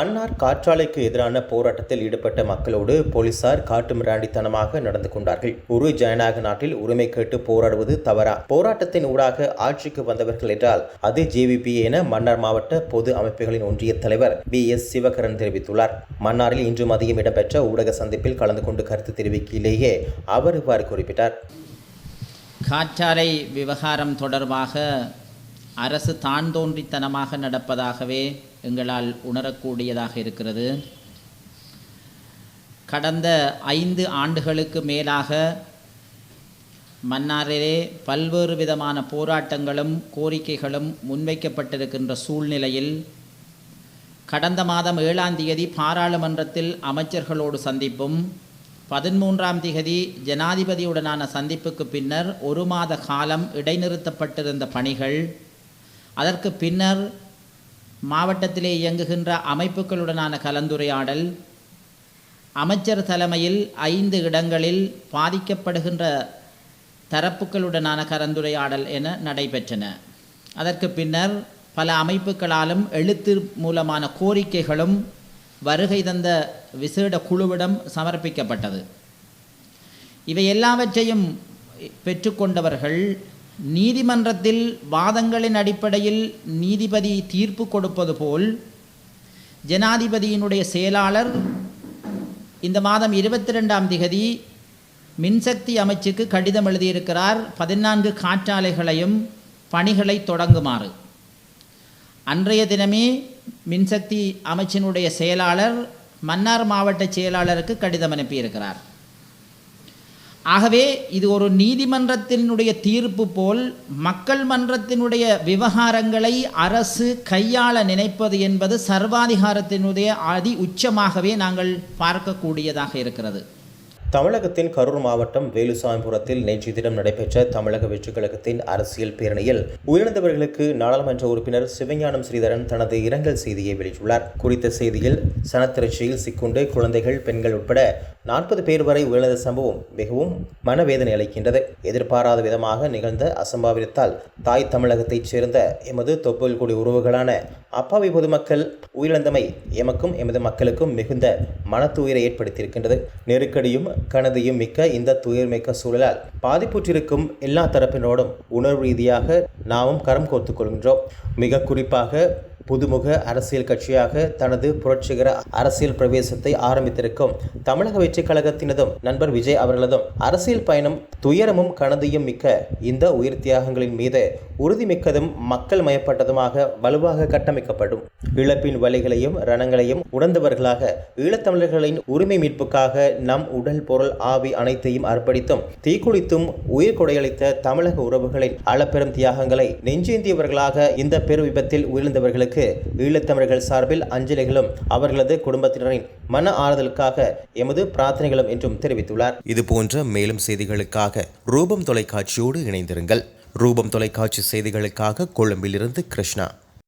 மன்னார் காற்றாலைக்கு எதிரான போராட்டத்தில் ஈடுபட்ட மக்களோடு போலீசார் காட்டுமிராண்டித்தனமாக நடந்து கொண்டார்கள். ஒரு ஜனநாயக நாட்டில் உரிமை கேட்டு போராடுவது தவறா? போராட்டத்தின் ஊடாக ஆட்சிக்கு வந்தவர்கள் என்றால் அது ஜேவிபி என மன்னார் மாவட்ட பொது அமைப்புகளின் ஒன்றிய தலைவர் பி எஸ் சிவகரன் தெரிவித்துள்ளார். மன்னாரில் இன்று மதியம் இடம்பெற்ற ஊடக சந்திப்பில் கலந்து கொண்டு கருத்து தெரிவிக்கையிலேயே அவர் இவ்வாறு குறிப்பிட்டார். காற்றாலை விவகாரம் தொடர்பாக அரசு தான் தோன்றித்தனமாக நடப்பதாகவே எங்களால் உணரக்கூடியதாக இருக்கிறது. கடந்த ஐந்து ஆண்டுகளுக்கு மேலாக மன்னாரிலே பல்வேறு விதமான போராட்டங்களும் கோரிக்கைகளும் முன்வைக்கப்பட்டிருக்கின்ற சூழ்நிலையில் கடந்த மாதம் ஏழாம் தேதி பாராளுமன்றத்தில் அமைச்சர்களோடு சந்திப்பும் பதிமூன்றாம் திகதி ஜனாதிபதியுடனான சந்திப்புக்கு பின்னர் ஒரு மாத காலம் இடைநிறுத்தப்பட்டிருந்த பணிகள் அதற்கு பின்னர் மாவட்டத்திலே இயங்குகின்ற அமைப்புகளுடனான கலந்துரையாடல் அமைச்சர் தலைமையில் ஐந்து இடங்களில் பாதிக்கப்படுகின்ற தரப்புகளுடனான கலந்துரையாடல் என நடைபெற்றன. அதற்கு பின்னர் பல அமைப்புகளாலும் எழுத்து மூலமான கோரிக்கைகளும் வருகை தந்த விசேட குழுவிடம் சமர்ப்பிக்கப்பட்டது. இவை எல்லாவற்றையும் பெற்றுக்கொண்டவர்கள் நீதிமன்றத்தில் வாதங்களின் அடிப்படையில் நீதிபதி தீர்ப்பு கொடுப்பது போல் ஜனாதிபதியினுடைய செயலாளர் இந்த மாதம் இருபத்தி ரெண்டாம் திகதி மின்சக்தி அமைச்சுக்கு கடிதம் எழுதியிருக்கிறார். பதினான்கு காற்றாலைகளையும் பணிகளை தொடங்குமாறு. அன்றைய தினமே மின்சக்தி அமைச்சினுடைய செயலாளர் மன்னார் மாவட்ட செயலாளருக்கு கடிதம் அனுப்பியிருக்கிறார். ஆகவே இது ஒரு நீதிமன்றத்தினுடைய தீர்ப்பு போல் மக்கள் மன்றத்தினுடைய விவகாரங்களை அரசு கையாள நினைப்பது என்பது சர்வாதிகாரத்தினுடைய அதி உச்சமாகவே நாங்கள் பார்க்கக்கூடியதாக இருக்கிறது. தமிழகத்தின் கரூர் மாவட்டம் வேலுசாமிபுரத்தில் நேற்று தினம் நடைபெற்ற தமிழக வெற்றிக் கழகத்தின் அரசியல் பேரணியில் உயிரிழந்தவர்களுக்கு நாடாளுமன்ற உறுப்பினர் சிவஞானம் ஸ்ரீதரன் தனது இரங்கல் செய்தியை வெளியிட்டுள்ளார். குறித்த செய்தியில் சனத்திரட்சியில் சிக்குண்டு குழந்தைகள் பெண்கள் உட்பட நாற்பது பேர் வரை உயிரிழந்த சம்பவம் மிகவும் மனவேதனை அளிக்கின்றது. எதிர்பாராத விதமாக நிகழ்ந்த அசம்பாவிதத்தால் தாய் தமிழகத்தைச் சேர்ந்த எமது தொப்புள்குடி உறவுகளான அப்பாவி பொதுமக்கள் உயிரிழந்தமை எமக்கும் எமது மக்களுக்கும் மிகுந்த மனத்துயிரை ஏற்படுத்தியிருக்கின்றது. நெருக்கடியும் கனதியும் மிக்க இந்த துயர்மிக்க சூழலால் பாதிப்புற்றிருக்கும் எல்லா தரப்பினரோடும் உணர்வு ரீதியாக நாமும் கரம் கோர்த்து கொள்கின்றோம். மிக குறிப்பாக புதுமுக அரசியல் கட்சியாக தனது புரட்சிகர அரசியல் பிரவேசத்தை ஆரம்பித்திருக்கும் தமிழக வெற்றிக் கழகத்தினதும் நண்பர் விஜய் அவர்களதும் அரசியல் பயணம் துயரமும் கனதியும் மிக்க இந்த உயிர் தியாகங்களின் மீது உறுதிமிக்கதும் மக்கள் மயப்பட்டதுமாக வலுவாக கட்டமைக்கப்படும். இழப்பின் வழிகளையும் ரணங்களையும் உணர்ந்தவர்களாக ஈழத்தமிழர்களின் உரிமை மீட்புக்காக நம் உடல் பொருள் ஆவி அனைத்தையும் அர்ப்பணித்தும் தீக்குளித்தும் உயிர் கொடையளித்த தமிழக உறவுகளின் அளப்பெரும் தியாகங்களை நெஞ்சேந்தியவர்களாக இந்த பெரு விபத்தில் உயிர்ந்தவர்களுக்கு ஈழத்தமிழர்கள் சார்பில் அஞ்சலிகளும் அவர்களது குடும்பத்தினரின் மன ஆறுதலுக்காக எமது பிரார்த்தனைகளும் என்றும் தெரிவித்துள்ளார். இது போன்ற மேலும் செய்திகளுக்காக ரூபம் தொலைக்காட்சியோடு இணைந்திருங்கள். ரூபம் தொலைக்காட்சி செய்திகளுக்காக கொழும்பிலிருந்து கிருஷ்ணா.